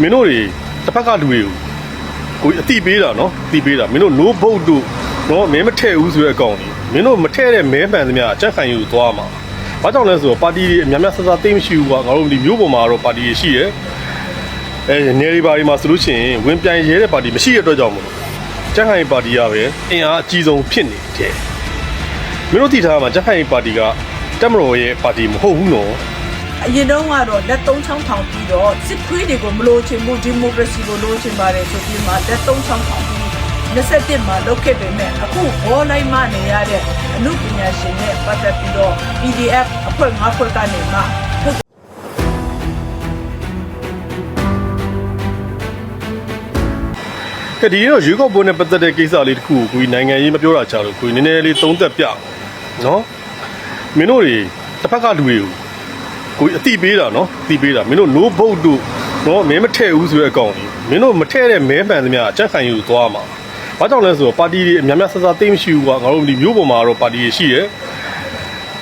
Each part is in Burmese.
မင်းတို့တွေတစ်ဖက်ကလူတွေကိုကိုကြီးအတိပေးတာနော်အတိပေးတာမင်းတို့ no vote တို့နော်မဲမထည့်ဘူးဆိုတဲ့အကောင်ကြီးမင်းတို့မထည့်တဲ့မဲပန်သမျှအချက်ခံယူသွားမှာဘာကြောင့်လဲဆိုတော့ပါတီတွေအများများဆဆသိမ်းမရှိဘူးကွာငါတို့ဒီမျိုးပေါ်မှာတော့ပါတီတွေရှိရဲအဲနေရီပါဒီမှာဆိုလို့ရှိရင်ဝင်ပြိုင်ရဲတဲ့ပါတီမရှိတဲ့အတွက်ကြောင့်မလို့ကြက်ခိုင်ပါတီကပဲအင်အားအကြီးဆုံးဖြစ်နေတယ်မင်းတို့သိထားမှာကြက်ခိုင်ပါတီကတက်မတော်ရဲ့ပါတီမဟုတ်ဘူးနော် အရင်တော့ကတော့လက်သုံးချောင်းထောင်ပြီးတော့စစ်ခွေးတွေကိုမလို့ချင်မှုဒီမိုကရေစီကိုလို့ချင်ပါတယ်ဆိုပြီးမှလက်သုံးချောင်းထောင်ပြီး27မှာလုတ်ခဲ့ပေမဲ့အခုဘောလိုက်မနေရတဲ့အမှုပညာရှင်နဲ့ပတ်သက်ပြီးတော့ PDF အဖွဲ့၅ဖွဲ့ကနေမှထုတ်ကဲဒီတော့ရွေးကောက်ပွဲနဲ့ပတ်သက်တဲ့ကိစ္စလေးတစ်ခုကိုကိုကြီးနိုင်ငံရေးမပြောတာချလို့ကိုကြီးနည်းနည်းလေးသုံးသက်ပြနော်မင်းတို့တွေတစ်ဖက်ကလူတွေကို ကိုကြီးအတိပေးတာနော်အတိပေးတာမင်းတို့ no vote တို့နော်မဲမထည့်ဘူးဆိုတဲ့အကောင်ကြီးမင်းတို့မထည့်တဲ့မဲပန်သမျှအချက်ခံယူသွားမှာဘာကြောင့်လဲဆိုတော့ပါတီတွေအများများဆဆသိမ်းမရှိဘူးကွာငါတို့ဒီမျိုးပေါ်မှာတော့ပါတီတွေရှိရဲ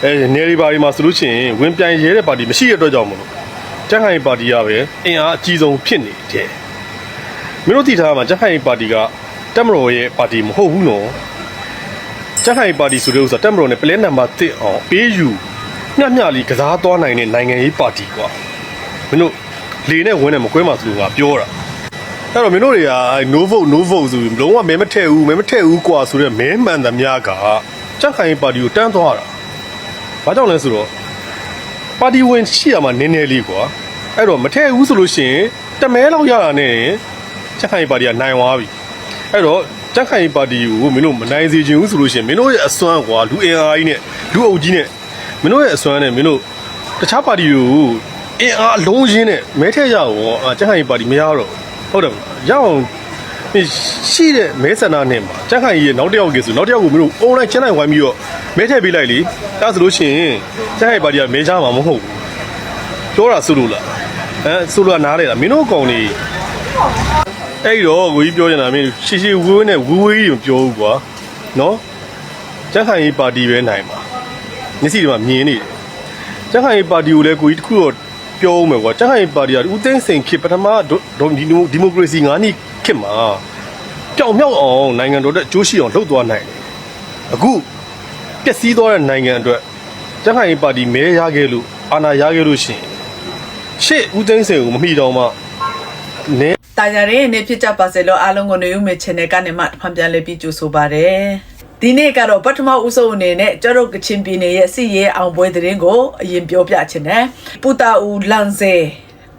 အဲနေရီပါဒီမှာဆိုလို့ရှိရင်ဝင်ပြိုင်ရဲတဲ့ပါတီမရှိတဲ့အတွက်ကြောင့်မလို့ကြက်ခိုင်ပါတီကပဲအင်အားအကြီးဆုံးဖြစ်နေတယ်မင်းတို့သိထားမှာကြက်ခိုင်ပါတီကတက်မတော်ရဲ့ပါတီမဟုတ်ဘူးနော်ကြက်ခိုင်ပါတီဆိုတဲ့ဥစ္စာတက်မတော်နဲ့ပလဲနံပါတ်1အောင်ပေးယူ ညညလေးကစားသွားနိုင်တဲ့နိုင်ငံရေးပါတီကွာမင်းတို့လေနဲ့ဝင်းနဲ့မကွဲမှဆိုလို့ကပြောတာအဲ့တော့မင်းတို့တွေက no vote no vote ဆိုပြီးလုံးဝမဲမထည့်ဘူးမဲမထည့်ဘူးကွာဆိုတဲ့မဲမှန်သမျှကကြက်ခိုင်ပါတီကိုတန်းသွားတာဘာကြောင့်လဲဆိုတော့ပါတီဝင်ရှိရမှာနည်းနည်းလေးကွာအဲ့တော့မထည့်ဘူးဆိုလို့ရှိရင်တမဲလောက်ရတာနဲ့ချက်ခိုင်ပါတီကနိုင်သွားပြီအဲ့တော့ချက်ခိုင်ပါတီကိုမင်းတို့မနိုင်စေချင်ဘူးဆိုလို့ရှိရင်မင်းတို့ရဲ့အစွမ်းကွာလူအင်အားကြီးနဲ့လူအုပ်ကြီးနဲ့ မင်းတို့ရဲ့အစွမ်းနဲ့မင်းတို့တခြားပါတီကိုအင်အားအလုံးရင်းနဲ့မဲထည့်ရအောင်အာချက်ခိုင်ပါတီမရတော့ဟုတ်တယ်မလားရအောင်ရှိတဲ့မဲဆန္ဒနဲ့မှာချက်ခိုင်ရဲ့နောက်တစ်ယောက်ကဆိုနောက်တစ်ယောက်ကိုမင်းတို့ online ချန်နိုင်ဝိုင်းပြီးတော့မဲထည့်ပေးလိုက်လေဒါဆိုလို့ရှိရင်ချက်ခိုင်ပါတီကမဲချမှာမဟုတ်ဘူးပြောတာဆိုလို့လားအဲဆိုလို့ကနားလေလားမင်းတို့ကောင်နေအဲ့တော့ကိုကြီးပြောနေတာမင်းရှေရှေဝေးဝေးနဲ့ဝေးဝေးကြီးမပြောဘူးကွာနော်ကြက်ခိုင်ရေးပါတီပဲနိုင်ပါ မျက်စိတွေမှာမြင်နေတယ်ကြက်ခိုင်ရေးပါတီကိုလည်းကိုကြီးတခုတော့ပြောဦးမယ်ကွာကြက်ခိုင်ရေးပါတီကဦးသိန်းစိန်ခေတ်ပထမဒိုဒီဒီမိုကရေစီ၅နှစ်ခေတ်မှာကြောင်မြောက်အောင်နိုင်ငံတော်အတွက်အကျိုးရှိအောင်လုပ်သွားနိုင်တယ်အခုပျက်စီးသွားတဲ့နိုင်ငံအတွက်ကြက်ခိုင်ရေးပါတီမဲရခဲ့လို့အာဏာရခဲ့လို့ရှိရင်ရှေ့ဦးသိန်းစိန်ကိုမမိတော့မှနဲတာယာရဲ့နေဖြစ်ကြပါစေလို့အားလုံးကိုနေဦးမေ channel ကနေမှဖန်ပြန်လေးပြီးကြိုဆိုပါရစေ ဒီနေ့ကတော့ပထမဦးဆုံးအနေနဲ့ကျတော့ကချင်ပြည်နယ်ရဲ့စစ်ရေးအောင်ပွဲသတင်းကိုအရင်ပြောပြချင်တယ်ပူတာဦးလန်ဇေ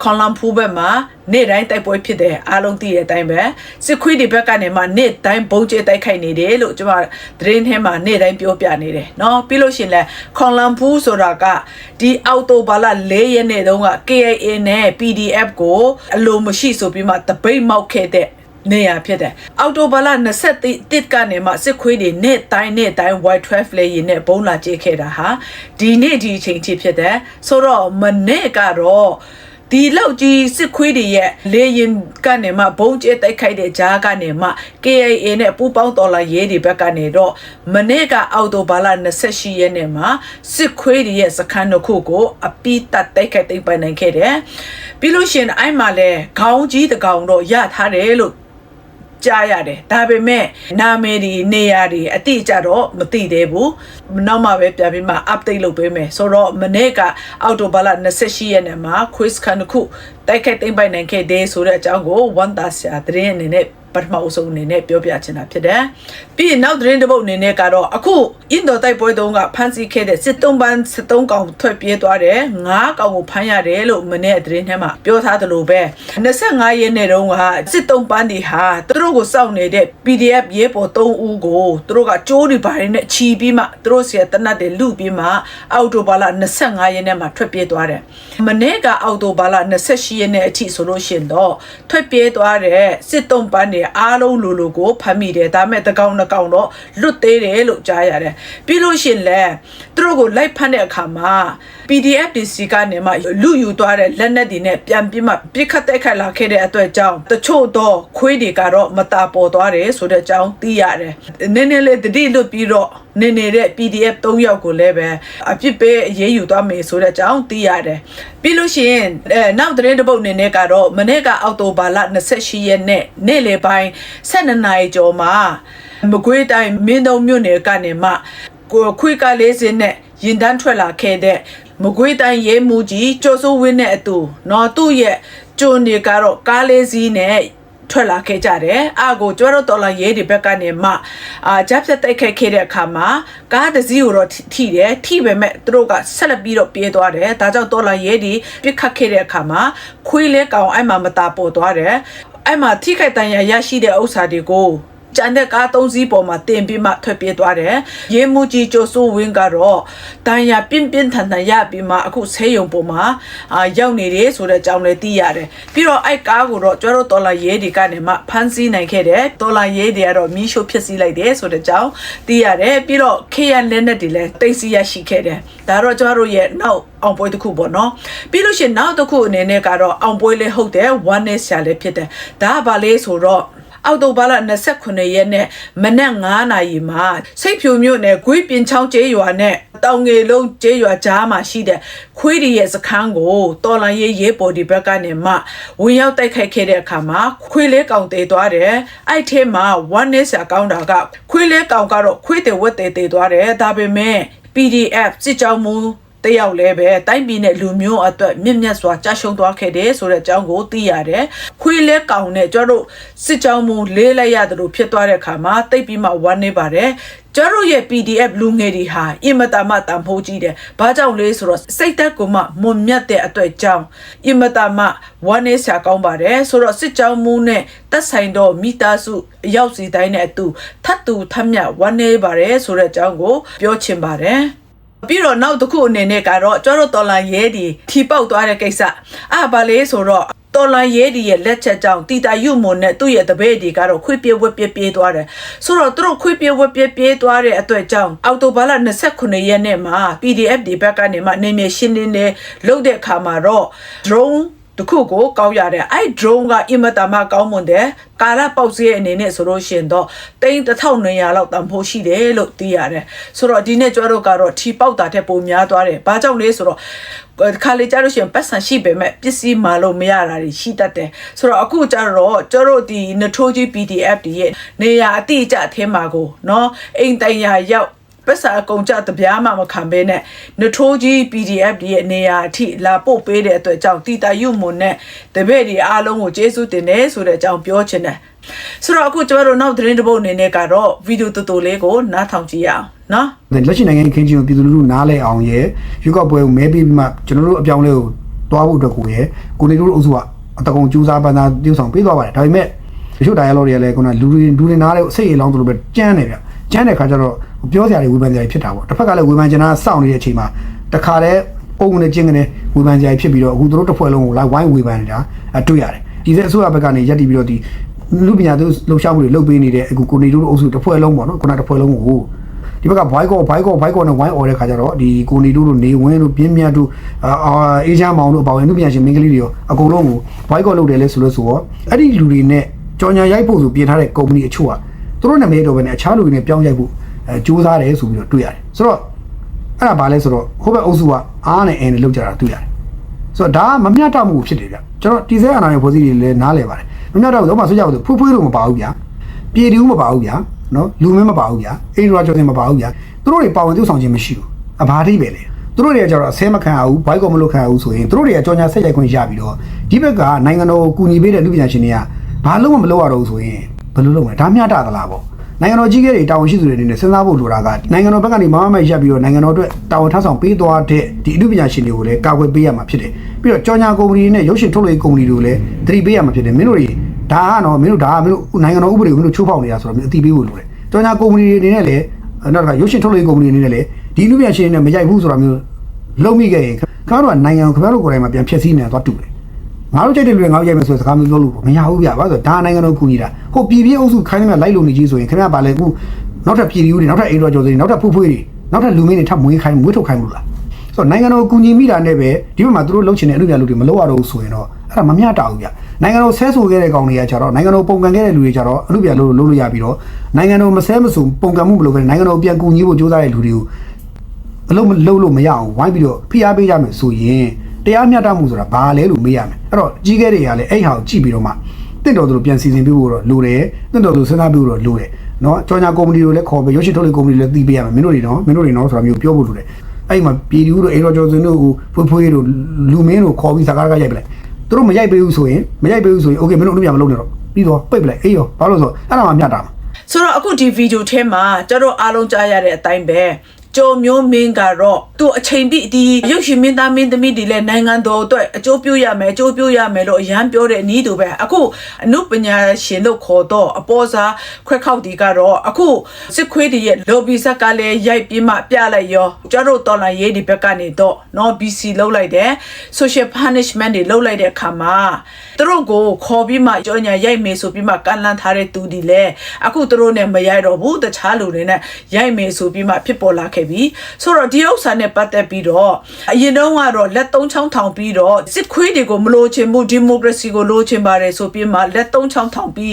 ခွန်လမ်ဖူးဘက်မှာနေ့တိုင်းတိုက်ပွဲဖြစ်တယ်အားလုံးသိတဲ့အတိုင်းပဲစစ်ခွေးတွေဘက်ကနေမှနေ့တိုင်းဘုံကျဲတိုက်ခိုက်နေတယ်လို့ကျွန်မသတင်းထဲမှာနေ့တိုင်းပြောပြနေတယ်เนาะပြီးလို့ရှရင်လဲခွန်လမ်ဖူးဆိုတာကဒီအောက်တိုဘာလ၄ရက်နေ့တုန်းက KIA နဲ့ PDF ကိုအလိုမရှိဆိုပြီးမှတပိတ်မောက်ခဲ့တဲ့ နေရဖြစ်တယ်အော်တိုဘာလ21ကနေမှစစ်ခွေးတွေနေ့တိုင်းနေ့တိုင်း white 12 လေရင်နဲ့ဘုံလာကြည့်ခဲ့တာဟာဒီနေ့ဒီအချိန်ထိဖြစ်တယ်ဆိုတော့မနေ့ကတော့ဒီလောက်ကြီးစစ်ခွေးတွေရဲ့လေရင်ကနေမှဘုံကျဲတိုက်ခိုက်တဲ့ကြားကနေမှ KIA နဲ့ပူးပေါင်းတော်လာရေးတွေဘက်ကနေတော့မနေ့ကအော်တိုဘာလ28ရက်နေ့မှာစစ်ခွေးတွေရဲ့စခန်းတစ်ခုကိုအပိတတ်တိုက်ခိုက်သိမ်းပိုင်နိုင်ခဲ့တယ်ပြီးလို့ရှိရင်အဲ့မှာလဲခေါင်းကြီးတကောင်တော့ရထားတယ်လို့ ကြားရတယ်ဒါပေမဲ့နာမည်ဒီနေရာဒီအတိအကျတော့မသိသေးဘူးနောက်မှပဲပြန်ပြီးမှ update လုပ်ပေးမယ်ဆိုတော့မနေ့ကအော်တိုဘာလ28ရက်နေ့မှာ quiz ခန်းတစ်ခုတိုက်ခိုက်သိမ်းပိုက်နိုင်ခဲ့တဲ့ဆိုတဲ့အကြောင်းကိုဝန်တာဆရာသတင်းအနေနဲ့ ပထမအဆုံးအနေနဲ့ပြောပြချင်တာဖြစ်တယ်။ပြီးရင်နောက်သတင်းတစ်ပုဒ်အနေနဲ့ကတော့အခုအင်ဒိုတိုက်ပွဲတုန်းကဖမ်းဆီးခဲ့တဲ့စစ်တုံးပန်းစစ်တုံးကောင်ထွက်ပြေးသွားတယ်။ငါးကောင်ကိုဖမ်းရတယ်လို့မနေ့သတင်းထဲမှာပြောထားသလိုပဲ25ရက်နေ့တုန်းကစစ်တုံးပန်းတွေဟာသူတို့ကိုစောင့်နေတဲ့ PDF ရဲဘော်3ဦးကိုသူတို့ကကြိုးတွေဘာတွေနဲ့ချီပြီးမှသူတို့ဆီကတနတ်တွေလူပြီးမှအော်တိုဘာလ25ရက်နေ့မှာထွက်ပြေးသွားတယ်။မနေ့ကအော်တိုဘာလ28ရက်နေ့အထိဆိုလို့ရှိရင်တော့ထွက်ပြေးသွားတဲ့စစ်တုံးပန်းတွေအားလုံးလိုလိုကိုဖမ်းမိတယ်ဒါပေမဲ့တကောင်တစ်ကောင်တော့လွတ်သေးတယ်လို့ကြားရတယ်ပြီးလို့ရှိရင်လဲသူတို့ကိုလိုက်ဖမ်းတဲ့အခါမှာ PDF ဒီစီကနေမှလူယူသွားတဲ့လက်နက်တွေနဲ့ပြန်ပြီးမှပြစ်ခတ်တိုက်ခိုက်လာခဲ့တဲ့အတွက်ကြောင့်တချို့တော့ခွေးတွေကတော့မตาပေါ်သွားတယ်ဆိုတဲ့အကြောင်းသိရတယ်။နည်းနည်းလေးတတိလွတ်ပြီးတော့နေနေတဲ့ PDF 3ယောက်ကိုလည်းပဲအပြစ်ပေးအရေးယူသွားမယ်ဆိုတဲ့အကြောင်းသိရတယ်။ပြီးလို့ရှိရင်အဲနောက်သတင်းတစ်ပုဒ်အနေနဲ့ကတော့မနေ့ကအောက်တိုဘာလ28ရက်နေ့နေ့လယ်ပိုင်း12နာရီကျော်မှာမကွေးတိုင်းမင်းတုံမြို့နယ်ကနေမှကိုခွေးကလေးစင်းနဲ့ရင်တန်းထွက်လာခဲ့တဲ့ မကွေးတိုင်းရဲမှုကြီးကျော်စိုးဝင်းနဲ့အတူနော်သူ့ရဲ့ကျုံတွေကတော့ကားလေးစီးနဲ့ထွက်လာခဲ့ကြတယ်အာကိုကျွတ်တော့တော်လာရဲဒီဘက်ကနေမှအာဂျပ်ဖြတ်တိုက်ခိုက်ခဲ့တဲ့အခါမှာကားတစ်စီးကိုတော့ထိတယ်ထိပေမဲ့သူတို့ကဆက်လက်ပြီးတော့ပြေးသွားတယ်ဒါကြောင့်တော်လာရဲဒီပြစ်ခတ်ခဲ့တဲ့အခါမှာခွေးလဲကောင်အဲ့မှာမတာပေါ်သွားတယ်အဲ့မှာထိခိုက်တန်ရာရရှိတဲ့ဥစ္စာတွေကို ကျန်တဲ့ကားသုံးစီးပေါ်မှာတင်ပြီးမှထွက်ပြေးသွားတယ်။ရေမှုကြီးကျော်စိုးဝင်းကတော့တန်ရပြင်းပြင်းထန်ထန်ရပြီးမှအခုဆေးရုံပေါ်မှာအာရောက်နေတယ်ဆိုတဲ့အကြောင်းလည်းသိရတယ်။ပြီးတော့အဲ့ကားကိုတော့ကျွတ်တော့တော်လာရဲဒီကနေမှဖမ်းဆီးနိုင်ခဲ့တယ်။တော်လာရဲတွေကတော့မီးရှို့ဖြစ်စည်းလိုက်တယ်ဆိုတဲ့အကြောင်းသိရတယ်။ပြီးတော့ KN လက်နက်တွေလည်းတိတ်စီရရှိခဲ့တယ်။ဒါတော့ကျွတ်တို့ရဲ့နောက်အောင်ပွဲတစ်ခုပေါ့နော်ပြီးလို့ရှိရင်နောက်တစ်ခုအနေနဲ့ကတော့အောင်ပွဲလေးဟုတ်တယ် one day ဆရာလေးဖြစ်တယ်ဒါကဘာလဲဆိုတော့ အောက်တိုဘာလ29ရက်နေ့မနက်9နာရီမှာစိတ်ဖြူမြို့နယ်ဂွေးပြင်ချောင်းကျေးရွာနဲ့တောင်ငယ်လုံးကျေးရွာကြားမှာရှိတဲ့ခွေးရီရဲ့စခန်းကိုတော်လန်ရေးရေးပေါ်ဒီဘက်ကနေမှဝင်ရောက်တိုက်ခိုက်ခဲ့တဲ့အခါမှာခွေးလေးကောင်တေသွားတယ်အဲ့ထဲမှာ one day ဆရာကောင်းတာကခွေးလေးကောင်ကတော့ခွေးတေဝက်တေတေသွားတယ်ဒါပေမဲ့ PDF စစ်ကြောင်းမူ တယောက်လည်းပဲတိုင်းပြည်နဲ့လူမျိုးအတွက်မြင့်မြတ်စွာကြာရှုံးသွားခဲ့တယ်ဆိုတဲ့အကြောင်းကိုသိရတယ်။ခွေးလဲကောင်နဲ့ကျတို့စစ်ကြောင်းမူလေးလိုက်ရတယ်လို့ဖြစ်သွားတဲ့အခါမှာတိတ်ပြီးမှဝမ်းနေပါတယ်။ကျတို့ရဲ့ PDF လူငယ်တွေဟာအင်မတန်မှတန်ဖိုးကြီးတယ်။ဘာကြောင့်လဲဆိုတော့စိတ်သက်ကိုမှမွန်မြတ်တဲ့အတွက်ကြောင့်အင်မတန်မှဝမ်းနေစရာကောင်းပါတယ်။ဆိုတော့စစ်ကြောင်းမူနဲ့တက်ဆိုင်တော့မိသားစုအရောက်စီတိုင်းနဲ့အတူထပ်တူထပ်မြတ်ဝမ်းနေပါတယ်ဆိုတဲ့အကြောင်းကိုပြောချင်ပါတယ်။ ပြီးတော့နောက်တစ်ခုအနေနဲ့ကတော့ကျောတို့တော်လန်ရဲဒီထီပေါက်သွားတဲ့ကိစ္စအာဘာလေးဆိုတော့တော်လန်ရဲဒီရဲ့လက်ချက်ကြောင့်တီတာယုမွန်နဲ့သူ့ရဲ့တပည့်ဒီကတော့ခွေးပြေးဝက်ပြေးပြေးသွားတယ်ဆိုတော့သူတို့ခွေးပြေးဝက်ပြေးပြေးသွားတဲ့အတွက်ကြောင့်အော်တိုဘာလ29ရက်နေ့မှာ PDF ဒီဘက်ကနေမှနေမြေရှင်းလင်းနေလုပ်တဲ့အခါမှာတော့ drone တခုကိုကောက်ရတယ်အဲ့ drone ကအင်မတန်မှကောင်းမွန်တယ်ကာလပေါက်စရဲ့အနေနဲ့ဆိုလို့ရှိရင်တော့တိန်း1900လောက်တန်ဖိုးရှိတယ်လို့သိရတယ်ဆိုတော့ဒီနေ့ကျွတ်တို့ကတော့ထီပေါက်တာတဲ့ပုံများသွားတယ်ဘာကြောင့်လဲဆိုတော့ခါလေကြလို့ရှိရင်ပတ်စံရှိပေမဲ့ပစ္စည်းမာလို့မရတာတွေရှိတတ်တယ်ဆိုတော့အခုကျတော့ကျတို့ဒီနထိုးကြီး PDF တွေရဲ့နေရာအတိအကျအထင်းမှာကိုเนาะအိမ်တိုင်ရာရောက် ပတ်စာအကုန်ကြတပြားမှမခံဘဲနဲ့နထိုးကြီး PDF ဒီရဲ့နေရာအထိလာပို့ပေးတဲ့အတွက်ကြောင့်တီတာယုမွန်နဲ့တပည့်ဒီအားလုံးကိုကျေးဇူးတင်တယ်ဆိုတဲ့အကြောင်းပြောချင်တယ်ဆိုတော့အခုကျွန်တော်တို့နောက်သတင်းတစ်ပုဒ်အနေနဲ့ကတော့ဗီဒီယိုတူတူလေးကိုနားထောင်ကြည့်ရအောင်နော်လက်ရှိနိုင်ငံရေးခင်းချင်းကိုပြည်သူလူထုနားလဲအောင်ရဲ့ရွေးကောက်ပွဲကိုမဲပြီးမှကျွန်တော်တို့အပြောင်းလဲကိုတွားဖို့အတွက်ကိုရဲ့ကိုနေတို့အုပ်စုကအတကုံကြိုးစားပန်းစားတည်ဆောင်ပေးသွားပါတယ်ဒါပေမဲ့တချို့ dialogue တွေကလည်းခုနလူတွေလူတွေနားလဲစိတ်အေးလောင်းတို့လိုပဲကြမ်းနေဗျ ကြမ်းတဲ့ခါကျတော့ပြောစရာတွေဝေဖန်စရာတွေဖြစ်တာပေါ့တစ်ဖက်ကလည်းဝေဖန်ချင်တာစောင့်နေတဲ့အချိန်မှာတခါတည်းပုံကနေကျင်းကနေဝေဖန်စရာဖြစ်ပြီးတော့အခုတို့တစ်ဖွဲ့လုံးကိုလိုက်ဝိုင်းဝေဖန်နေတာအတွေ့ရတယ်ဒီစက်အစိုးရဘက်ကနေရက်တည်ပြီးတော့ဒီလူပညာသူလှုပ်ရှားမှုတွေလုပ်ပေးနေတဲ့အခုကိုနေတို့အုပ်စုတစ်ဖွဲ့လုံးပေါ့နော်ခုနတစ်ဖွဲ့လုံးကိုဒီဘက်ကဘိုက်ကောဘိုက်ကောဘိုက်ကောနဲ့ဝိုင်းអော်တဲ့ခါကျတော့ဒီကိုနေတို့တို့နေဝင်းတို့ပြင်းမြတ်တို့အာအေးချမ်းမောင်တို့အပေါင်းအလူပြန်ရှင်မင်းကလေးတွေရောအကုန်လုံးကိုဘိုက်ကောလုပ်တယ်လဲဆိုလို့ဆိုတော့အဲ့ဒီလူတွေနဲ့ကြော်ညာရိုက်ဖို့ဆိုပြင်ထားတဲ့ကုမ္ပဏီအချို့က သူတို့နာမည်တော့ပဲနဲ့အခြားလူတွေနဲ့ပြောင်းရိုက်ဖို့အဲစူးစမ်းတယ်ဆိုပြီးတော့တွေ့ရတယ်ဆိုတော့အဲ့ဒါဘာလဲဆိုတော့ဟိုဘက်အုပ်စုကအားနဲ့အင်းနဲ့လောက်ကြတာတွေ့ရတယ်ဆိုတော့ဒါကမမျှတမှုဖြစ်တယ်ဗျကျွန်တော်တီစဲအနာရဲ့ဖွဲ့စည်းတွေလည်းနားလဲပါတယ်မမျှတဘူးတော့မှဆိုကြပါစို့ဖူးဖွေးလို့မပါဘူးဗျာပြည်တူးမပါဘူးဗျာနော်လူမင်းမပါဘူးဗျာအိန္ဒြာကျော်စင်မပါဘူးဗျာသူတို့တွေပါဝင်သူဆောင်ခြင်းမရှိဘူးအဘာတိပဲလေသူတို့တွေကကြတော့အဆဲမခံရဘူးဘိုက်ကောမလုပ်ခံရဘူးဆိုရင်သူတို့တွေကကြော်ညာဆက်ရိုက်ခွင့်ရပြီးတော့ဒီဘက်ကနိုင်ငံတော်ကိုကူညီပေးတဲ့လူပညာရှင်တွေကဘာလို့မလုပ်ရတော့ဘူးဆိုရင် ဘယ်လိုလုပ်မလဲဒါမျှတသလားပေါ့နိုင်ငံတော်ကြီးကတွေတာဝန်ရှိသူတွေအနေနဲ့စဉ်းစားဖို့လိုတာကနိုင်ငံတော်ဘက်ကနေမမမဲ့ရပ်ပြီးတော့နိုင်ငံတော်အတွက်တာဝန်ထမ်းဆောင်ပေးသွားတဲ့ဒီအမှုပညာရှင်တွေကိုလည်းကာကွယ်ပေးရမှာဖြစ်တယ်ပြီးတော့ကြော်ညာကုမ္ပဏီနဲ့ရုပ်ရှင်ထုတ်လုပ်ရေးကုမ္ပဏီတွေကိုလည်းသတိပေးရမှာဖြစ်တယ်မင်းတို့တွေဒါကတော့မင်းတို့ဒါကမင်းတို့နိုင်ငံတော်ဥပဒေကိုမင်းတို့ချိုးဖောက်နေတာဆိုတော့မင်းအသိပေးဖို့လိုတယ်ကြော်ညာကုမ္ပဏီတွေအနေနဲ့လည်းနောက်ကရုပ်ရှင်ထုတ်လုပ်ရေးကုမ္ပဏီအနေနဲ့လည်းဒီလူပြန်ရှင်တွေနဲ့မရိုက်ဘူးဆိုတာမျိုးလုံးမိခဲ့ရင်ခင်ဗျားတို့ကနိုင်ငံကိုခင်ဗျားတို့ကိုယ်တိုင်မှာပြန်ဖြည့်ဆည်းနေတာသွားတူတယ် ငါတို့ကြိုက်တဲ့လူတွေငါတို့ရိုက်မယ်ဆိုစကားမျိုးပြောလို့မရဘူးဗျာဘာလို့ဒါနိုင်ငံတော်ကူညီတာဟိုပြည်ပြည့်အုပ်စုခိုင်းနေမှလိုက်လို့နေကြီးဆိုရင်ခင်ဗျားဗာလဲခုနောက်ထပ်ပြည်သူတွေနောက်ထပ်အိမ်တော်ကျော်တွေနောက်ထပ်ဖူးဖွေးတွေနောက်ထပ်လူမင်းတွေထပ်မွေးခိုင်းမွေးထုတ်ခိုင်းလို့လားဆိုတော့နိုင်ငံတော်ကူညီမိတာနဲ့ပဲဒီဘက်မှာသူတို့လှုပ်ချင်တဲ့အမှုပြလူတွေမလုပ်ရတော့ဘူးဆိုရင်တော့အဲ့ဒါမမျှတဘူးဗျနိုင်ငံတော်ဆဲဆိုခဲ့တဲ့ကောင်တွေကကြတော့နိုင်ငံတော်ပုံကန်ခဲ့တဲ့လူတွေကြတော့အမှုပြလို့လုပ်လို့ရပြီးတော့နိုင်ငံတော်မဆဲမဆိုပုံကန်မှုမလုပ်ဘဲနိုင်ငံတော်ပြန်ကူညီဖို့ကြိုးစားတဲ့လူတွေကိုအလုံးမလုံးလို့မရအောင်ဝိုင်းပြီးတော့ဖိအားပေးကြမယ်ဆိုရင် တရားမျှတမှုဆိုတာဘာလဲလို့မေးရမယ်အဲ့တော့ကြီးခဲ့တွေကလည်းအဲ့ဟာကိုကြည့်ပြီးတော့မှတင့်တော်သူတို့ပြန်စီစဉ်ပြဖို့တော့လိုတယ်တင့်တော်သူစဉ်းစားပြဖို့တော့လိုတယ်နော်ကြောင်ညာကုမ္ပဏီတွေလည်းခေါ်ပြီးရုပ်ရှင်ထုတ်လုပ်ကုမ္ပဏီတွေလည်းသိပေးရမယ်မင်းတို့တွေနော်မင်းတို့တွေနော်ဆိုတာမျိုးပြောဖို့လိုတယ်အဲ့မှာပြည်သူတို့အေရောကျော်စင်တို့ဖွေးဖွေးတို့လူမင်းတို့ခေါ်ပြီးစကားကားရိုက်ပလိုက်သူတို့မရိုက်ပေးဘူးဆိုရင်မရိုက်ပေးဘူးဆိုရင်โอเคမင်းတို့အလုပ်ပြမလုပ်နဲ့တော့ပြီးတော့ပိတ်ပလိုက်အေးရောဘာလို့လဲဆိုတော့အဲ့ဒါမှမျှတာမှာ ဆိုတော့အခုဒီဗီဒီယိုထဲမှာကျတော့အားလုံးကြားရတဲ့အတိုင်းပဲ ကြုံမျိုးမင်းကတော့သူ့အချိန်ပြည့်ဒီရုပ်ရှင်မင်းသားမင်းသမီးတွေလည်းနိုင်ငံတော်အတွက်အကျိုးပြုရမယ်အကျိုးပြုရမယ်လို့အရန်ပြောတဲ့အနည်းတူပဲအခုအနုပညာရှင်လို့ခေါ်တော့အပေါ်စားခွက်ခောက်ဒီကတော့အခုစစ်ခွေးတွေရဲ့ lobby ဇက်ကလည်းရိုက်ပြီးမှပြလိုက်ရောကျတော့တော်လိုင်းရေးဒီဘက်ကနေတော့နော် BC လောက်လိုက်တယ် social punishment တွေလောက်လိုက်တဲ့အခါမှာသူတို့ကိုခေါ်ပြီးမှကြောညာရိုက်မယ်ဆိုပြီးမှကန်လန်းထားတဲ့သူဒီလေအခုသူတို့နဲ့မရိုက်တော့ဘူးတခြားလူတွေနဲ့ရိုက်မယ်ဆိုပြီးမှဖြစ်ပေါ်လာခဲ့ပြီဆိုတော့ဒီဥစ္စာနဲ့ပတ်သက်ပြီးတော့အရင်တုန်းကတော့လက်သုံးချောင်းထောင်ပြီးတော့စစ်ခွေးတွေကိုမလိုချင်ဘူးဒီမိုကရေစီကိုလိုချင်ပါတယ်ဆိုပြီးမှလက်သုံးချောင်းထောင်ပြီး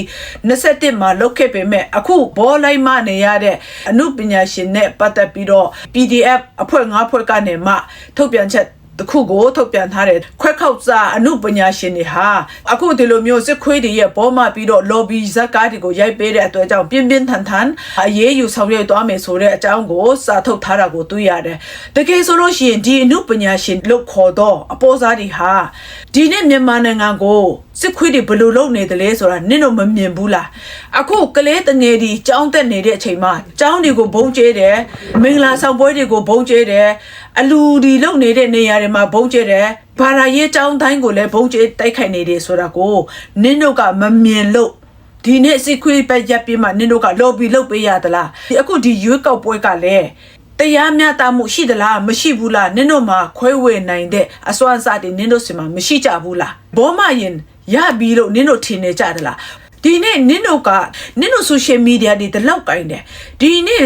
21မှာလုတ်ခဲ့ပေမဲ့အခုဘောလိုက်မနေရတဲ့အမှုပညာရှင်နဲ့ပတ်သက်ပြီးတော့ PDF အဖွဲ့၅ဖွဲ့ကနေမှထုတ်ပြန်ချက် တခုကိုထုတ်ပြန်ထားတယ်ခွက်ခောက်စာအမှုပညာရှင်တွေဟာအခုဒီလိုမျိုးစစ်ခွေးတွေရဲ့ဘောမပြီးတော့ lobby ဇက်ကားတွေကိုရိုက်ပေးတဲ့အတွက်ကြောင့်ပြင်းပြင်းထန်ထန်အရေးယူဆောင်ရွက်သွားမယ်ဆိုတဲ့အကြောင်းကိုစာထုတ်ထားတာကိုတွေ့ရတယ်တကယ်ဆိုလို့ရှိရင်ဒီအမှုပညာရှင်လို့ခေါ်တော့အပေါ်စားတွေဟာဒီနေ့မြန်မာနိုင်ငံကိုစစ်ခွေးတွေဘယ်လိုလုပ်နေတယ်လဲဆိုတာနင့်တို့မမြင်ဘူးလားအခုကလေးတငယ်ဒီကြောင်းတက်နေတဲ့အချိန်မှာကြောင်းတွေကိုဘုံကျဲတယ်မင်္ဂလာဆောင်ပွဲတွေကိုဘုံကျဲတယ် အလူဒီလုံနေတဲ့နေရာတွေမှာဘုံကျဲတယ်ဘာသာရေးကြောင်းတိုင်းကိုလည်းဘုံကျဲတိုက်ခိုက်နေတယ်ဆိုတာကိုနင့်တို့ကမမြင်လို့ဒီနေ့စစ်ခွေးပဲရပ်ပြီးမှနင်တို့က lobby လုပ်ပေးရသလားဒီအခုဒီရွေးကောက်ပွဲကလည်းတရားမျှတမှုရှိသလားမရှိဘူးလားနင်တို့မှာခွဲဝေနိုင်တဲ့အစွမ်းအစတွေနင်တို့စီမှာမရှိကြဘူးလားဘောမရင်ရပြီလို့နင်တို့ထင်နေကြတယ်လား ဒီနေ့နင်တို့ကနင်တို့ social media တွေတလောက်ကင်တယ်ဒီနေ့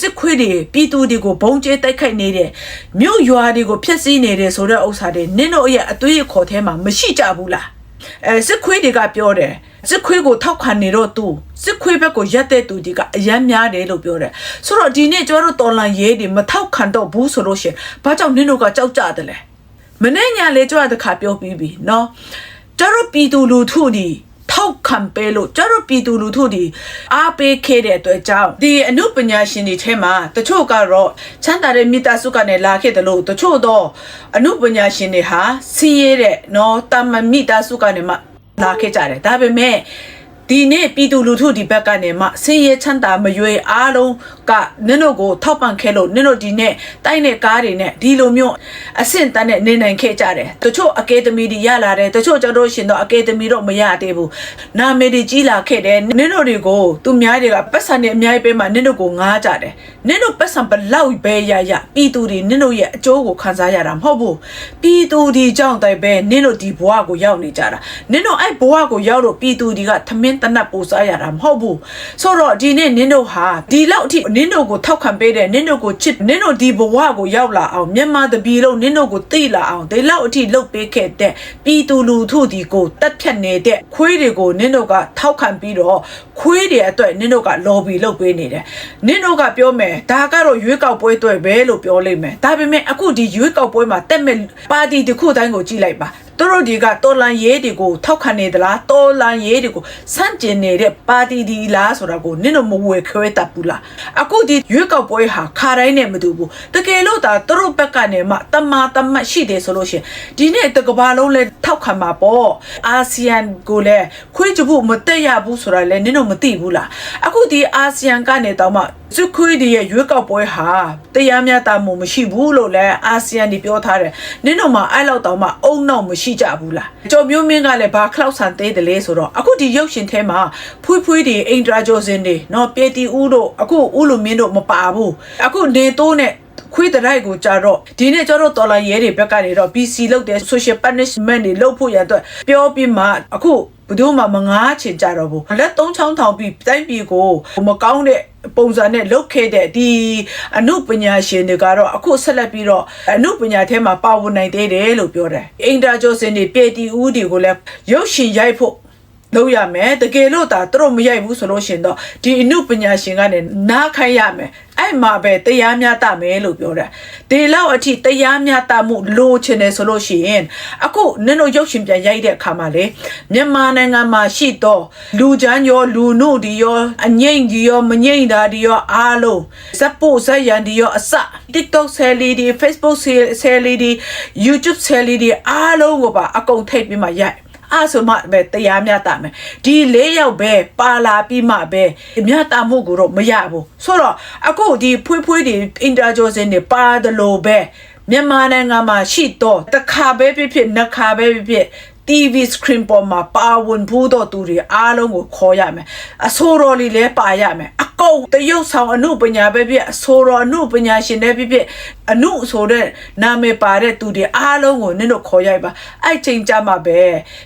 စစ်ခွေးတွေပြည်သူတွေကိုဘုံကျဲတိုက်ခိုက်နေတယ်မြို့ရွာတွေကိုဖျက်ဆီးနေတယ်ဆိုတဲ့ဥစ္စာတွေနင်တို့ရဲ့အသွေးအခေါ်ထဲမှာမရှိကြဘူးလားအဲစစ်ခွေးတွေကပြောတယ်စစ်ခွေးကိုထောက်ခံနေတော့သူစစ်ခွေးဘက်ကိုရက်တဲ့သူဒီကအယမ်းများတယ်လို့ပြောတယ်ဆိုတော့ဒီနေ့ကျတို့တော်လန်ရေးတွေမထောက်ခံတော့ဘူးဆိုလို့ရှရင်ဘာကြောင့်နင်တို့ကကြောက်ကြတယ်လဲမနေ့ညလေကျတော့တခါပြောပြီးပြီနော်ကျတို့ပြည်သူလူထုဒီ ထောက်ခံပေးလို့ကျတို့ပြည်သူလူထုဒီအားပေးခဲ့တဲ့အတွက်ကြောင့်ဒီအမှုပညာရှင်တွေထဲမှာတချို့ကတော့ချမ်းသာတဲ့မိသားစုကနေလာခဲ့တယ်လို့တချို့တော့အမှုပညာရှင်တွေဟာစီးရဲတဲ့နော်တာမန်မိသားစုကနေမှလာခဲ့ကြတယ်ဒါပေမဲ့ ဒီနေ့ပြည်သူလူထုဒီဘက်ကနေမှဆင်းရဲချမ်းသာမရွေအားလုံးကနင်တို့ကိုထောက်ပံ့ခဲ့လို့နင်တို့ဒီနေ့တိုင်းတဲ့ကားတွေနဲ့ဒီလိုမျိုးအဆင့်တန်းနဲ့နေနိုင်ခဲ့ကြတယ်တချို့အကယ်ဒမီတွေရလာတယ်တချို့ကျတော့ရှင်တော့အကယ်ဒမီတော့မရသေးဘူးနာမည်တွေကြီးလာခဲ့တယ်နင်တို့တွေကိုသူများတွေကပတ်စံတွေအများကြီးပေးမှနင်တို့ကိုငားကြတယ်နင်တို့ပတ်စံဘလောက်ပဲရရပြည်သူတွေနင်တို့ရဲ့အကျိုးကိုခံစားရတာမဟုတ်ဘူးပြည်သူဒီကြောင့်တိုင်ပဲနင်တို့ဒီဘဝကိုရောက်နေကြတာနင်တို့အဲ့ဘဝကိုရောက်လို့ပြည်သူတွေကထမင်းတနတ်ပူစားရတာမဟုတ်ဘူးဆိုတော့ဒီနေ့နင်တို့ဟာဒီလောက်အထိနင်တို့ကိုထောက်ခံပေးတဲ့နင်တို့ကိုချစ်နင်တို့ဒီဘဝကိုရောက်လာအောင်မြန်မာတပြည်လုံးနင်တို့ကိုသိလာအောင်ဒီလောက်အထိလှုပ်ပေးခဲ့တဲ့ပြည်သူလူထုဒီကိုတက်ဖြတ်နေတဲ့ခွေးတွေကိုနင်တို့ကထောက်ခံပြီးတော့ခွေးတွေအတွက်နင်တို့က lobby လုပ်ပေးနေတယ်နင်တို့ကပြောမယ်ဒါကတော့ရွေးကောက်ပွဲအတွက်ပဲလို့ပြောလိမ့်မယ်ဒါပေမဲ့အခုဒီရွေးကောက်ပွဲမှာတက်မဲ့ပါတီတစ်ခုတိုင်းကိုကြည့်လိုက်ပါ သူတို့ဒီကတော်လန်ရေးတွေကိုထောက်ခံနေသလားတော်လန်ရေးတွေကိုစန့်ကျင်နေတဲ့ပါတီဒီလားဆိုတာကိုနင့်တို့မဝယ်ခွဲတတ်ဘူးလားအခုဒီရွေးကောက်ပွဲဟာခါတိုင်းနဲ့မတူဘူးတကယ်လို့ဒါသူတို့ဘက်ကနေမှတမာတမတ်ရှိတယ်ဆိုလို့ရှရင်ဒီနေ့တကဘာလုံးလဲထောက်ခံမှာပေါ့အာဆီယံကိုလည်းခွေးကြဖို့မတက်ရဘူးဆိုတာလည်းနင့်တို့မသိဘူးလားအခုဒီအာဆီယံကနေတော့မှစုခွေးတွေရဲ့ရွေးကောက်ပွဲဟာတရားမျှတမှုမရှိဘူးလို့လည်းအာဆီယံတွေပြောထားတယ်နင့်တို့မှအဲ့လောက်တော့မှအုံနောက်မရှိကြဘူးလားကြော်မျိုးမင်းကလည်းဘာခလောက်ဆန်သေးတယ်လဲဆိုတော့အခုဒီရုပ်ရှင်ထဲမှာဖွေးဖွေးတွေအင်ဒရာဂျိုစင်တွေနော်ပေတီဦးတို့အခုဦးလူမင်းတို့မပါဘူးအခုနေတိုးနဲ့ ခွေးတရိုက်ကိုကြတော့ဒီနေ့ကျတော့တော်လာရဲတွေဘက်ကနေတော့ PC လောက်တဲ့ social punishment တွေလုပ်ဖို့ရတော့ပြောပြီးမှအခုဘယ်သူမှမငားချင်ကြတော့ဘူးလက်သုံးချောင်းထောင်ပြီးတိုင်းပြည်ကိုမကောင်းတဲ့ပုံစံနဲ့လုတ်ခဲ့တဲ့ဒီအမှုပညာရှင်တွေကတော့အခုဆက်လက်ပြီးတော့အမှုပညာထဲမှာပါဝင်နိုင်သေးတယ်လို့ပြောတယ်အင်တာဂျိုစင်တွေပေတီဦးတွေကိုလည်းရုပ်ရှင်ရိုက်ဖို့ လုပ်ရမယ်တကယ်လို့ဒါသူတို့မရိုက်ဘူးဆိုလို့ရှရင်တော့ဒီအမှုပညာရှင်ကနေနားခိုင်းရမယ်အဲ့မှာပဲတရားမျှတမယ်လို့ပြောတယ်ဒီလောက်အထိတရားမျှတမှုလိုချင်တယ်ဆိုလို့ရှိရင်အခုနင်တို့ရုပ်ရှင်ပြန်ရိုက်တဲ့အခါမှာလေမြန်မာနိုင်ငံမှာရှိတော့လူချမ်းရောလူနုဒီရောအငိမ့်ကြီးရောမငိမ့်တာဒီရောအားလုံးဇက်ပို့ဇက်ရန်ဒီရောအစ TikTok ဆယ်လီဒီ Facebook ဆယ်လီဒီ YouTube ဆယ်လီဒီအားလုံးကိုပါအကုန်ထိပ်ပြီးမှရိုက် အဲ့ဆိုမှပဲတရားမျှတမယ်ဒီလေးယောက်ပဲပါလာပြီးမှပဲမျှတမှုကိုတော့မရဘူးဆိုတော့အခုဒီဖွေးဖွေးတွေအင်တာဂျိုစင်တွေပါတယ်လို့ပဲမြန်မာနိုင်ငံမှာရှိတော့တစ်ခါပဲဖြစ်ဖြစ်နှစ်ခါပဲဖြစ်ဖြစ် TV screen ပေါ်မှာပါဝင်ဖို့တော့သူတွေအားလုံးကိုခေါ်ရမယ်အဆိုးတော်လေးလည်းပါရမယ်အကုန်တရုပ်ဆောင်အမှုပညာပဲဖြစ်အဆိုးတော်အမှုပညာရှင်တွေဖြစ်ဖြစ်အမှုဆိုတဲ့နာမည်ပါတဲ့သူတွေအားလုံးကိုနင်တို့ခေါ်ရိုက်ပါအဲ့ချိန်ကြမှာပဲ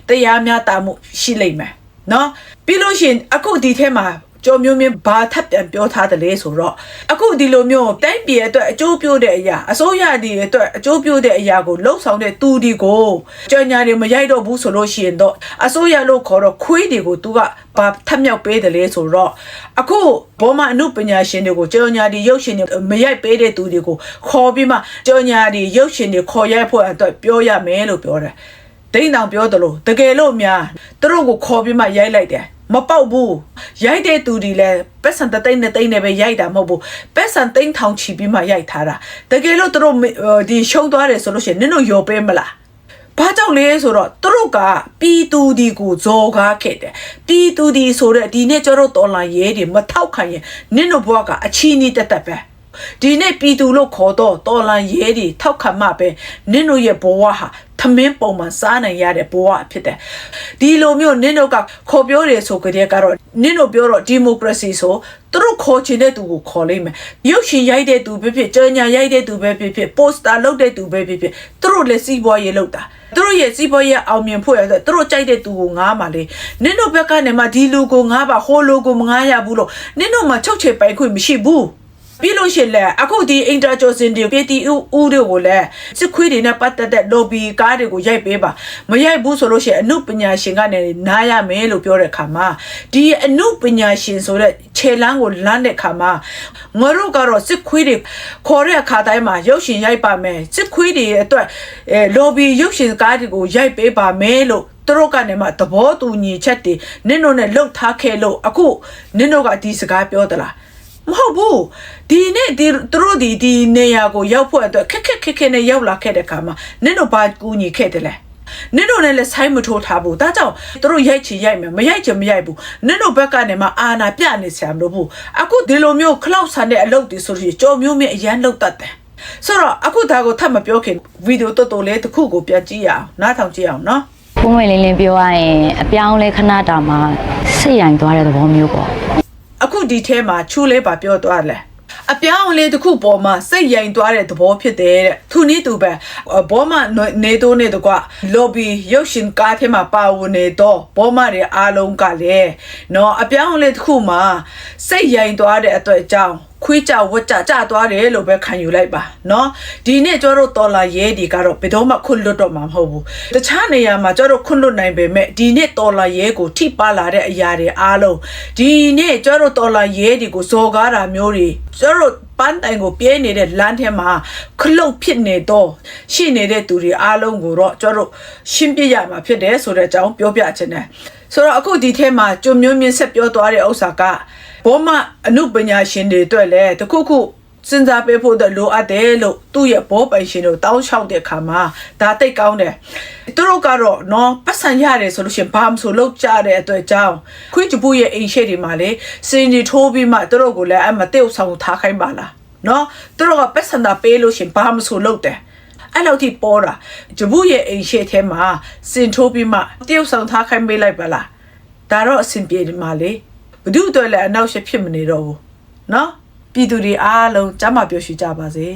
တရားမျှတမှုရှိလိမ့်မယ်နော်ပြီးလို့ရှိရင်အခုဒီထဲမှာ ကြော်မျိုးမျိုးဘာထပ်ပြန်ပြောထားတယ်လဲဆိုတော့အခုဒီလိုမျိုးတိုင်းပြည်အတွက်အကျိုးပြုတဲ့အရာအစိုးရဒီအတွက်အကျိုးပြုတဲ့အရာကိုလှုပ်ဆောင်တဲ့သူဒီကိုကြော်ညာတွေမရိုက်တော့ဘူးဆိုလို့ရှိရင်တော့အစိုးရလို့ခေါ်တော့ခွေးတွေကိုသူကဘာထပ်မြောက်ပေးတယ်လဲဆိုတော့အခုဘောမအမှုပညာရှင်တွေကိုကြော်ညာဒီရုပ်ရှင်တွေမရိုက်ပေးတဲ့သူတွေကိုခေါ်ပြီးမှကြော်ညာဒီရုပ်ရှင်တွေခေါ်ရိုက်ဖို့အတွက်ပြောရမယ်လို့ပြောတယ်ဒိန်းတောင်ပြောတယ်လို့တကယ်လို့များသူတို့ကိုခေါ်ပြီးမှရိုက်လိုက်တယ် မပေါက်ဘူးရိုက်တဲ့သူဒီလဲပက်ဆန်တသိန်းနဲ့သိန်းနဲ့ပဲရိုက်တာမဟုတ်ဘူးပက်ဆန်သိန်းထောင်ချီပြီးမှရိုက်ထားတာတကယ်လို့သူတို့ဒီရှုံးသွားတယ်ဆိုလို့ရှိရင်နင်တို့ရောပေးမလားဘာကြောင့်လဲဆိုတော့သူတို့ကပြည်သူဒီကိုဇော်ကားခဲ့တယ်ပြည်သူဒီဆိုတဲ့ဒီနေ့ကျတော့တော်လာရဲတွေမထောက်ခံရင်နင်တို့ဘဝကအချီးနီးတက်တက်ပဲ ဒီနေ့ပြည်သူလို့ခေါ်တော့တော်လန်ရဲတွေထောက်ခံမှပဲနင့်တို့ရဲ့ဘဝဟာသမင်းပုံမှန်စားနိုင်ရတဲ့ဘဝဖြစ်တယ်ဒီလိုမျိုးနင့်တို့ကခေါ်ပြောတယ်ဆိုကြတဲ့ကတော့နင့်တို့ပြောတော့ဒီမိုကရေစီဆိုသူတို့ခေါ်ချင်တဲ့သူကိုခေါ်လိုက်မယ်ရုပ်ရှင်ရိုက်တဲ့သူပဲဖြစ်ကြော်ညာရိုက်တဲ့သူပဲဖြစ်ဖြစ်ပိုစတာလုပ်တဲ့သူပဲဖြစ်ဖြစ်သူတို့လည်းစီးပွားရေးလုပ်တာသူတို့ရဲ့စီးပွားရေးအောင်မြင်ဖို့ရဆိုသူတို့ကြိုက်တဲ့သူကိုငားပါလေနင့်တို့ဘက်ကနေမှဒီလူကိုငားပါဟိုလူကိုမငားရဘူးလို့နင့်တို့မှချုပ်ချယ်ပိုင်ခွင့်မရှိဘူး ပြီးလို့ရှိရင်လည်းအခုဒီအင်တာဂျိုစင်တွေပြည်တီဦးဦးတွေကိုလည်းစစ်ခွေးတွေနဲ့ပတ်သက်တဲ့ lobby ကားတွေကိုရိုက်ပေးပါမရိုက်ဘူးဆိုလို့ရှိရင်အမှုပညာရှင်ကနေနားရမယ်လို့ပြောတဲ့အခါမှာဒီအမှုပညာရှင်ဆိုတဲ့ခြေလမ်းကိုလမ်းတဲ့အခါမှာငါတို့ကတော့စစ်ခွေးတွေခေါ်တဲ့အခါတိုင်းမှာရုပ်ရှင်ရိုက်ပါမယ်စစ်ခွေးတွေရဲ့အတွက်အဲ lobby ရုပ်ရှင်ကားတွေကိုရိုက်ပေးပါမယ်လို့သူတို့ကနေမှသဘောတူညီချက်တွေနင့်တို့နဲ့လှုပ်ထားခဲ့လို့အခုနင့်တို့ကဒီစကားပြောသလား မဟုတ်ဘူးဒီနေ့ဒီသူတို့ဒီဒီနေရာကိုရောက်ဖို့အတွက်ခက်ခက်ခက်ခက်နဲ့ရောက်လာခဲ့တဲ့ခါမှာနင့်တို့ဘာကူညီခဲ့တယ်လဲနင့်တို့လည်းလက်ဆိုင်မထိုးထားဘူးဒါကြောင့်သူတို့ရိုက်ချင်ရိုက်မယ်မရိုက်ချင်မရိုက်ဘူးနင့်တို့ဘက်ကနေမှအာနာပြနေဆရာမလို့ဘူးအခုဒီလိုမျိုးခလောက်ဆန်တဲ့အလုပ်တွေဆိုလို့ကြော်မျိုးမြင့်အရန်လုပ်တတ်တယ်ဆိုတော့အခုဒါကိုထပ်မပြောခင်ဗီဒီယိုတော်တော်လေးတစ်ခုကိုပြန်ကြည့်ရအောင်နားထောင်ကြည့်အောင်နော်ပုံမှန်လင်းလင်းပြောရရင်အပြောင်းလဲခဏတာမှာစိတ်ရိုင်သွားတဲ့သဘောမျိုးပေါ့ အခုဒီထဲမှာချူလေးပါပြောသွားတယ်အပြောင်းအလဲတစ်ခုပေါ်မှာစိတ်ယိုင်သွားတဲ့သဘောဖြစ်တယ်တဲ့သူနည်းသူပဲဘောမနေတော့နေတော့က lobby ရုပ်ရှင်ကားထဲမှာပါဝင်နေတော့ဘောမတွေအားလုံးကလည်းနော်အပြောင်းအလဲတစ်ခုမှာစိတ်ယိုင်သွားတဲ့အတွက်ကြောင့် ခွေးကြဝတ်ကြကြသွားတယ်လို့ပဲခံယူလိုက်ပါเนาะဒီနေ့ကျတော့တော်လာရဲဒီကတော့ဘယ်တော့မှခွတ်လွတ်တော့မှာမဟုတ်ဘူးတခြားနေရာမှာကျတော့ခွတ်လွတ်နိုင်ပေမဲ့ဒီနေ့တော်လာရဲကိုထိပါလာတဲ့အရာတွေအားလုံးဒီနေ့ကျတော့တော်လာရဲဒီကိုစော်ကားတာမျိုးတွေကျတော့ ပန်းတိုင်ကိုပြဲနေတဲ့လမ်းထဲမှာခလုတ်ဖြစ်နေတော့ရှိနေတဲ့သူတွေအားလုံးကိုတော့ကျတော့ရှင်းပြရမှာဖြစ်တယ်ဆိုတဲ့အကြောင်းပြောပြချင်တယ်ဆိုတော့အခုဒီထဲမှာကျွမျိုးမြင့်ဆက်ပြောသွားတဲ့ဥစ္စာကဘောမအမှုပညာရှင်တွေအတွက်လည်းတခုခု စဉ်းစားပေးဖို့တော့လိုအပ်တယ်လို့သူ့ရဲ့ဘောပိုင်ရှင်တို့တောင်းလျှောက်တဲ့အခါမှာဒါတိတ်ကောင်းတယ်သူတို့ကတော့နော်ပတ်စံရတယ်ဆိုလို့ရှင်ဘာမှမဆိုလောက်ကြတဲ့အတွက်ကြောင့်ခွေးကျပူရဲ့အိမ်ရှိတွေမှာလေစင်ကြီးထိုးပြီးမှသူတို့ကိုလည်းအမတိတ်ဆောင်ထားခိုင်းပါလားနော်သူတို့ကပတ်စံတာပေးလို့ရှင်ဘာမှမဆိုလောက်တယ်အဲ့လောက်ထိပေါ်တာကျပူရဲ့အိမ်ရှိထဲမှာစင်ထိုးပြီးမှတယောက်ဆောင်ထားခိုင်းပေးလိုက်ပါလားဒါတော့အဆင်ပြေတယ်မှာလေဘ누구တို့လည်းအနောက်ရှက်ဖြစ်မနေတော့ဘူးနော် ပြည်သူတွေအားလုံးကျမ်းမာပျော်ရွှင်ကြပါစေ